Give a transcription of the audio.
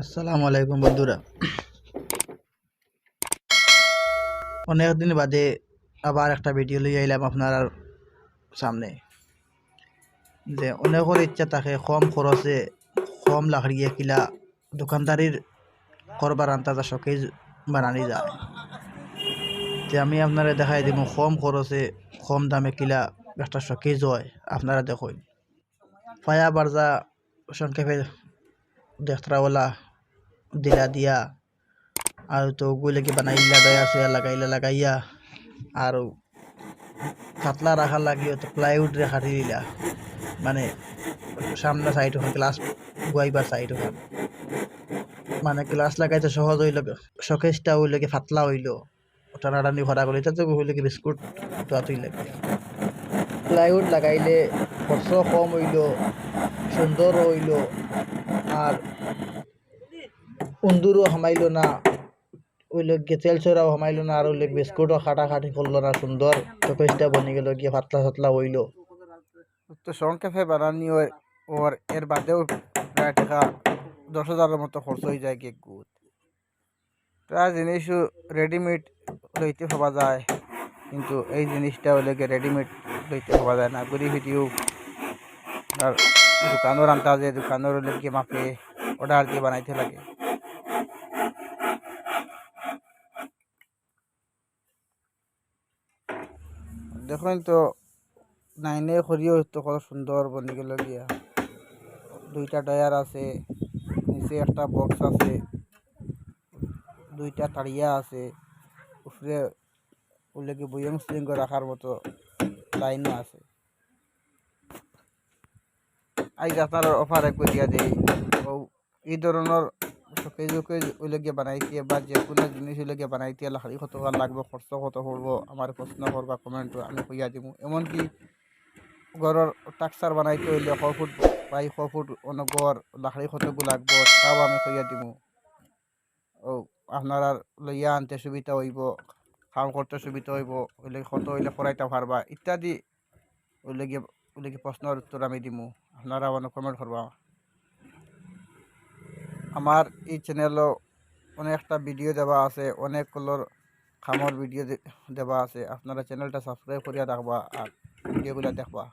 আসসালামু আলাইকুম বন্ধুরা। অনেক দিন বাদে আবার একটা ভিডিও লই আইলাম আপনার সামনে। যে অনেকের ইচ্ছা থাকে কম খরচে কম লাকড়িয়ে কিলা দোকানদারির করবার আন্তাজা শোকেজ বানানি যায়। যে আমি আপনারা দেখাই দিব কম খরচে কম দামে কিলা একটা শোকেজ হয়, আপনারা দেখুন। ফায়া বারজা সংক্ষেপে দেখতরাওয়ালা দিলা দিয়া আর তো ওগুলো কি বানাইলা দয়া সয়া লাগাইলা লাগাইয়া আর পাতলা রাখার লাগিয়ে তো প্লাইউড রেখা দিলা। মানে সামনে সাইড ওখান গ্লাস গুয়াইবার সাইড ওখান মানে গ্লাস লাগাইতে সহজ হইল শকেজটা হইল কি ফাতলা হইল টানাটানি ভরা করি তাতে কি বিস্কুট তোয়াতুই লাগে। প্লাইউড লাগাইলে খরচ কম হইল সুন্দর হইল, আর উন্দুরও হামাইল না ওইলে গেতেল চড়াও হামাইল না, আর ওইলে বিস্কুটও খাটা খাটি করল না, সুন্দর। চকইটা বনি গেল, গিয়ে পাতলা সাতলা হইল। তো সংক্ষেপে বানানি, ওর এর বাদেও প্রায় টাকা দশ হাজারের মতো খরচ হয়ে যায় কেক গুদ প্রায় জিনিসও রেডিমেড লইতে পাওয়া যায়, কিন্তু এই জিনিসটা হলে রেডিমেড লইতে পাওয়া যায় না। গরিব ভিডিও আর দোকানের আন্তাজে দোকানের হলে গিয়ে মাপে অর্ডার দিয়ে বানাইতে লাগে। দেখুন তো, নাইনে করিও তো কত সুন্দর বনি গেল গিয়া দুইটা টায়ার আছে, নিচে একটা বক্স আছে, দুইটা তাড়িয়া আছে উপরে ওগুলোকে বইয়ং সিলিং রাখার মতো লাইনও আছে। আজ আপনার অফার একবার দিয়া দেই। ও এই ধরনের শোকেজ উকেজ ওইলেগে বানাইতে বা যে কোনো জিনিস ওইলেগে বানাইতে লাকড়ি কত লাগবে, খরচ কত পড়ব আমার প্রশ্ন করবা কমেন্ট আমি কইয়া দিব এমনকি ঘরের টাকসার বানাইতে হইলে শ ফুট বাই শ ফুট অনগর লাকড়ি কতগু লাগবো, তাও আমি কইয়া দিব ও আপনারা লইয়া আনতে সুবিধা হইব, কাম করতে সুবিধা হইব ওইলে কত হইলে করাইতে পারবা, ইত্যাদি ওইলেগে ওইলেগে প্রশ্নের উত্তর আমি দিমু। আপনারা অনেক কমেন্ট করবা আমার এই চ্যানেলও অনেকটা ভিডিও দেওয়া আছে অনেক কলর খামর ভিডিও দে- দেওয়া আছে আপনারা চ্যানেলটা সাবস্ক্রাইব করিয়া রাখবা আর ভিডিওগুলো দেখবা